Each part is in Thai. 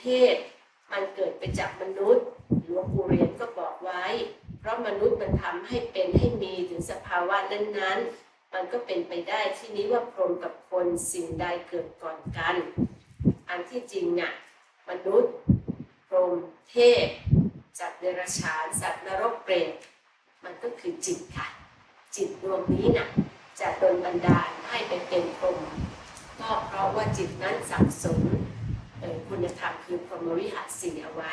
เทพ มันเกิดไปจากมนุษย์หลวงปู่เรียญก็บอกไว้ เพราะมนุษย์มันทำให้เป็นให้มีถึงสภาวะนั้นๆ มันก็เป็นไปได้ที่นี้ว่าพรหมกับคนสิ่งใดเกิดก่อนกัน อันที่จริงน่ะมนุษย์พรหมเทพสัตว์เดรัจฉานสัตว์นรกเปรตมันก็คือจิตค่ะ จิตดวงนี้น่ะจะโดนบันดาลให้ไปเป็นพรหมก็เพราะว่าจิตนั้นสังสม คุณธรรมคือพรหมวิหารสี่เอาไว้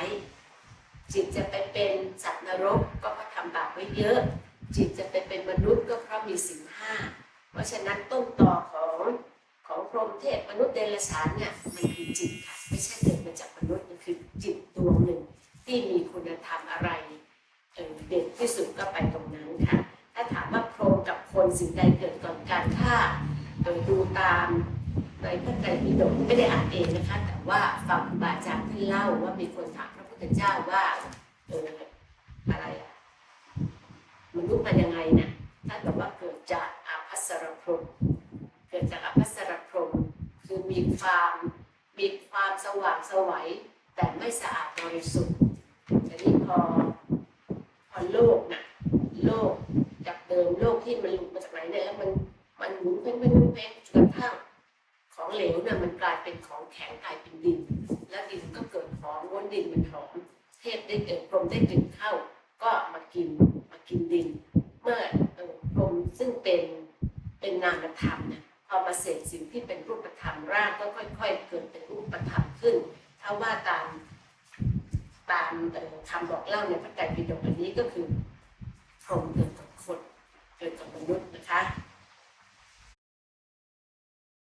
จิตจะไปเป็นสัตว์นรกก็เพราะทำบาปไว้เยอะ จิตจะไปเป็นมนุษย์ก็เพราะมีสิ่งห้าเพราะฉะนั้นต้นต่อของของพรหมเทพมนุษย์เดรัจฉานเนี่ยมันคือจิตค่ะไม่ใช่เกิดมาจากมนุษย์มันคือจิตดวงหนึ่งที่มีคุณธรรมอะไรเด่นที่สุดก็ไปตรงนั้นค่ะถ้าถามว่าพรหมกับคนสิ่งใดเกิดก่อนกันถ้าโดยดูตาม ในพระไตรปิฎกไม่ได้อ่านเองนะคะแต่ว่าฟังครูบาอาจารย์ท่านเล่าว่ามีคนถามพระพุทธเจ้าว่าเอออะไรอะมนุษย์มันยังไงเนี่ยท่านบอกว่าเกิดจากอาภัสรพรมเกิดจากอาภัสรพรมคือมีความมีความสว่างสวัยแต่ไม่สะอาดบริสุทธิ์แต่นี่พอพอโลกน่ะโลกจากเดิมโลกที่มันหลุดมาจากไหนเนี่ยแล้วมันมันหมุนเพ่งเพ่งเพ่งจนกระทั่ง เหลวเนี่ยมันกลายเป็นของแข็งกลายเป็นดิน แล้วดินก็เกิดหอมวนดินมันหอมเทพได้เกิดพรมได้กลิ่นเข้า ก็มากินมากินดิน เมื่อพรมซึ่งเป็นเป็นนามธรรมเนี่ยพอมาเสกสิ่งที่เป็นรูปธรรมร่างก็ค่อย ๆ เกิดเป็นรูปธรรมขึ้นถ้าว่าตามตามคำบอกเล่าในพระไตรปิฎกอันนี้ก็คือพรมเกิด